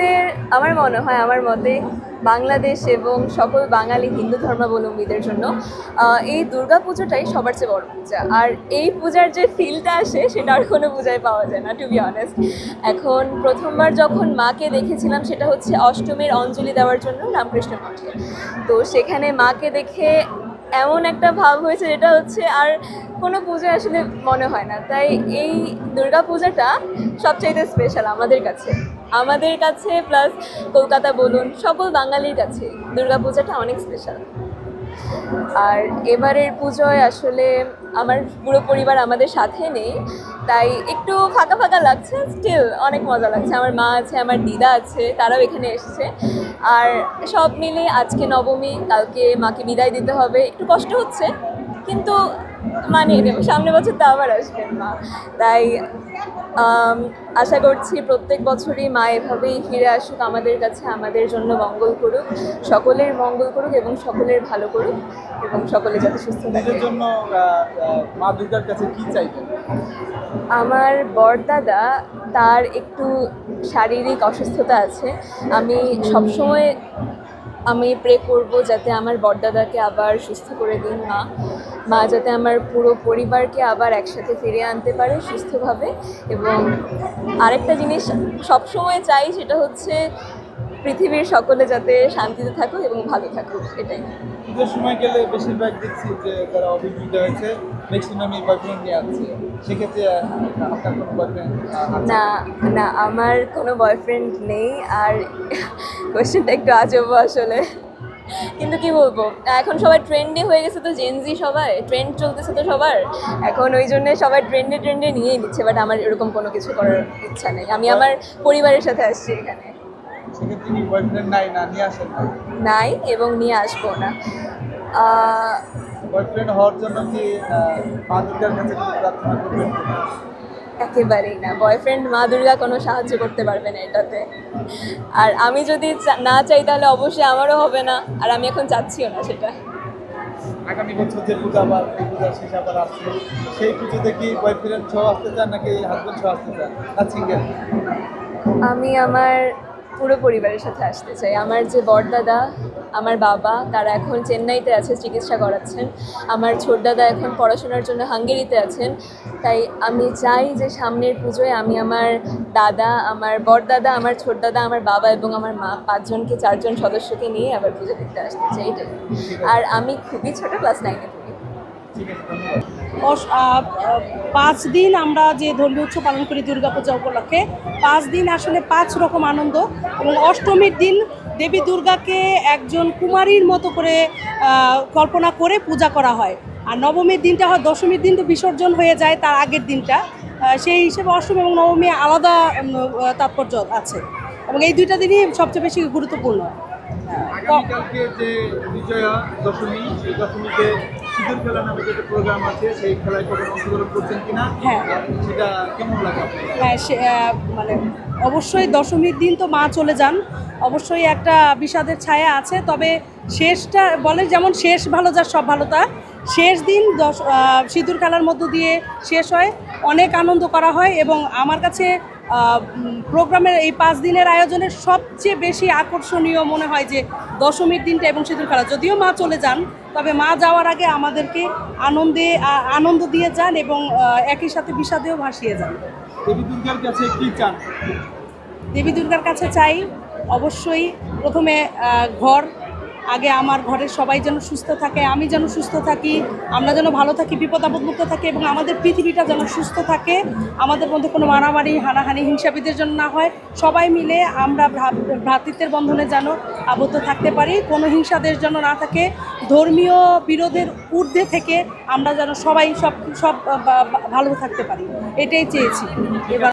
আমাদের আমার মনে হয়, আমার মতে বাংলাদেশ এবং সকল বাঙালি হিন্দু ধর্মাবলম্বীদের জন্য এই দুর্গা পুজোটাই সবার চেয়ে বড় পূজা। আর এই পূজার যে ফিলটা আসে, সেটা আর কোনো পূজায় পাওয়া যায় না টু বি অনেস্ট এখন প্রথমবার যখন মাকে দেখেছিলাম, সেটা হচ্ছে অষ্টমীর অঞ্জলি দেওয়ার জন্য রামকৃষ্ণ মঠে। তো সেখানে মাকে দেখে এমন একটা ভাব হয়েছে, যেটা হচ্ছে আর কোনো পূজা আসলে মনে হয় না। তাই এই দুর্গা পূজাটা সবচাইতে স্পেশাল আমাদের কাছে। আমাদের কাছে প্লাস কলকাতা বলুন, সকল বাঙালির কাছে দুর্গা পূজাটা অনেক স্পেশাল আর এবারের পুজোয় আসলে আমার পুরো পরিবার আমাদের সাথে নেই, তাই একটু ফাঁকা ফাঁকা লাগছে স্টিল অনেক মজা লাগছে। আমার মা আছে, আমার দিদা আছে, তারাও এখানে এসছে। আর সব মিলে আজকে নবমী, কালকে মাকে বিদায় দিতে হবে। একটু কষ্ট হচ্ছে, কিন্তু মানিয়ে নেব সামনে বছর তো আবার আসবেন মা তাই আশা করছি প্রত্যেক বছরই মা এভাবেই ফিরে আসুক আমাদের কাছে আমাদের জন্য মঙ্গল করুক সকলের মঙ্গল করুক এবং সকলের ভালো করুক এবং সকলে যাতে সুস্থ থাকে। জন্য মা দুর্গার কাছে কি চাইবেন? আমার বরদাদা তার একটু শারীরিক অসুস্থতা আছে। আমি সবসময় আমি প্রে করব যাতে আমার বরদাদাকে আবার সুস্থ করে দিন মা। মা যাতে আমার পুরো পরিবারকে আবার একসাথে ফিরিয়ে আনতে পারে সুস্থভাবে। এবং আরেকটা জিনিস সবসময় চাই সেটা হচ্ছে পৃথিবীর সকলে যাতে শান্তিতে থাকুক এবং ভালো থাকুক এটাই। পুজোর সময় গেলে বেশিরভাগ দেখছি যে যারা হয়েছে ম্যাক্সিমামই বয়ফ্রেন্ড নিয়ে আছে। সেক্ষেত্রে আপনার কোনো বয়ফ্রেন্ড না না আমার কোনো বয়ফ্রেন্ড নেই। আর কোয়েশ্চেনটা একটু আজব আসলে। কিন্তু কি বলব? এখন সবাই ট্রেন্ডে হয়ে গেছে তো জেনজি সবাই ট্রেন্ড চলতেছে তো সবার। এখন ওই জন্য সবাই ট্রেন্ডে ট্রেন্ডে নিয়েই নিচ্ছে বাট আমার এরকম কোনো কিছু করার ইচ্ছা নেই। আমি আমার পরিবারের সাথে আসছি এখানে। নাই এবং নিয়ে আসব না। বয়ফ্রেন্ড হওয়ার জন্য কি কাছে প্রার্থনা একেবারেই না। বয়ফ্রেন্ড মা দুর্গা কোনো সাহায্য করতে পারবে না এটাতে। আর আমি যদি না চাই তাহলে অবশ্যই আমারও হবে না আর আমি এখন চাচ্ছিও না সেটা। আগামী বছর যে পূজা আবার এই পূজা শেষ আবার আসছে সেই পুজোতে কি বয়ফ্রেন্ড সহ আসতে চান নাকি হাজব্যান্ড সহ আসতে চান? সিঙ্গেল আমি আমার পুরো পরিবারের সাথে আসতে চাই। আমার যে বড়দাদা, আমার বাবা, তারা এখন চেন্নাইতে আছে, চিকিৎসা করাচ্ছেন। আমার ছোটদাদা এখন পড়াশোনার জন্য হাঙ্গেরিতে আছেন। তাই আমি চাই যে সামনের পুজোয় আমি আমার দাদা, আমার বড়দাদা, আমার ছোটদাদা, আমার বাবা এবং আমার মা পাঁচজনকে, চারজন সদস্যকে নিয়ে আবার পুজো দেখতে আসতে চাই আর আমি খুবই ছোট, ক্লাস নাইনে পড়ি। ঠিক আছে পাঁচ দিন আমরা যে ধর্মীয় উৎসব পালন করি দুর্গাপূজা উপলক্ষে, পাঁচ দিন আসলে পাঁচ রকম আনন্দ এবং অষ্টমীর দিন দেবী দুর্গাকে একজন কুমারীর মতো করে কল্পনা করে পূজা করা হয়। আর নবমীর দিনটা হয়, দশমীর দিন তো বিসর্জন হয়ে যায় তার আগের দিনটা। সেই হিসেবে অষ্টমী এবং নবমী আলাদা তাৎপর্য আছে। এবং এই দুইটা দিনই সবচেয়ে বেশি গুরুত্বপূর্ণ। সিঁদুর খেলা নামে যে প্রোগ্রাম আছে সেই খেলায় কখন অংশগ্রহণ করছেন কিনা? হ্যাঁ। সেটা কেমন লাগে হ্যাঁ সে মানে অবশ্যই দশমীর দিন তো মা চলে যান। অবশ্যই একটা বিষাদের ছায়া আছে তবে শেষটা বলে যেমন শেষ ভালো যার সব ভালো তার শেষ দিন দশ সিঁদুর খেলার মধ্য দিয়ে শেষ হয় অনেক আনন্দ করা হয় এবং আমার কাছে প্রোগ্রামের এই পাঁচ দিনের আয়োজনের সবচেয়ে বেশি আকর্ষণীয় মনে হয় যে দশমীর দিনটা এবং সিঁদুর খেলা। যদিও মা চলে যান তবে মা যাওয়ার আগে আমাদেরকে আনন্দে আনন্দ দিয়ে যান এবং একই সাথে বিষাদেও ভাসিয়ে যান। দেবী দুর্গার কাছে কি চান? দেবী দুর্গার কাছে চাই অবশ্যই প্রথমে ঘর। আগে আমার ঘরের সবাই যেন সুস্থ থাকে আমি যেন সুস্থ থাকি আমরা যেন ভালো থাকি বিপদ আপদ মুক্ত থাকি এবং আমাদের পৃথিবীটা যেন সুস্থ থাকে আমাদের মধ্যে কোনো মারামারি হানাহানি হিংসাবিদের জন্য না হয় সবাই মিলে আমরা ভ্রা- ভ্রাতৃত্বের বন্ধনে যেন আবদ্ধ থাকতে পারি, কোনো হিংসাদের যেন না থাকে, ধর্মীয় বিরোধের ঊর্ধ্বে থেকে আমরা যেন সবাই সব সব ভালো থাকতে পারি। এটাই চেয়েছি। এবার